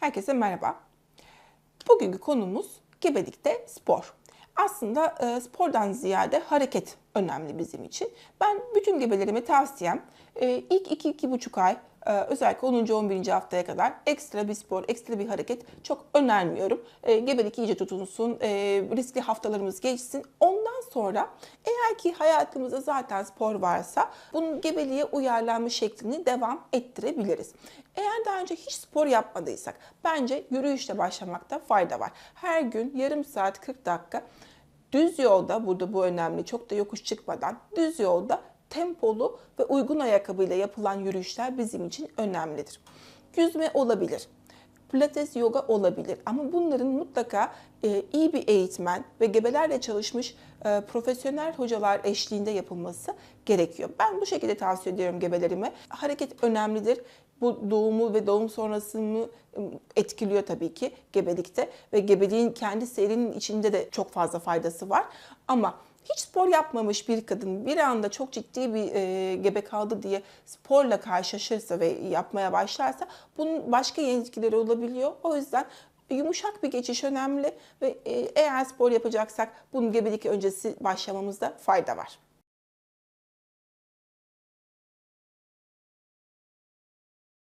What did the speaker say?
Herkese merhaba. Bugünkü konumuz gebelikte spor. Aslında e, spordan ziyade hareket önemli bizim için. Ben bütün gebelerime tavsiyem e, ilk 2-2,5 ay e, özellikle 10. 11. haftaya kadar ekstra bir spor, ekstra bir hareket çok önermiyorum. E, gebelik iyice tutunsun, e, riskli haftalarımız geçsin. Ondan sonra eğer ki hayatımızda zaten spor varsa bunun gebeliğe uyarlanmış şeklini devam ettirebiliriz. Eğer daha önce hiç spor yapmadıysak bence yürüyüşle başlamakta fayda var. Her gün yarım saat 40 dakika düz yolda burada bu önemli çok da yokuş çıkmadan düz yolda tempolu ve uygun ayakkabıyla yapılan yürüyüşler bizim için önemlidir. Yüzme olabilir. Pilates, yoga olabilir ama bunların mutlaka e, iyi bir eğitmen ve gebelerle çalışmış e, profesyonel hocalar eşliğinde yapılması gerekiyor. Ben bu şekilde tavsiye ediyorum gebelerime. Hareket önemlidir. Bu doğumu ve doğum sonrasını etkiliyor tabii ki gebelikte ve gebeliğin kendi seyrinin içinde de çok fazla faydası var. Ama hiç spor yapmamış bir kadın bir anda çok ciddi bir e, gebe kaldı diye sporla karşılaşırsa ve yapmaya başlarsa bunun başka yan etkileri olabiliyor. O yüzden yumuşak bir geçiş önemli ve e, eğer spor yapacaksak bunun gebelik öncesi başlamamızda fayda var.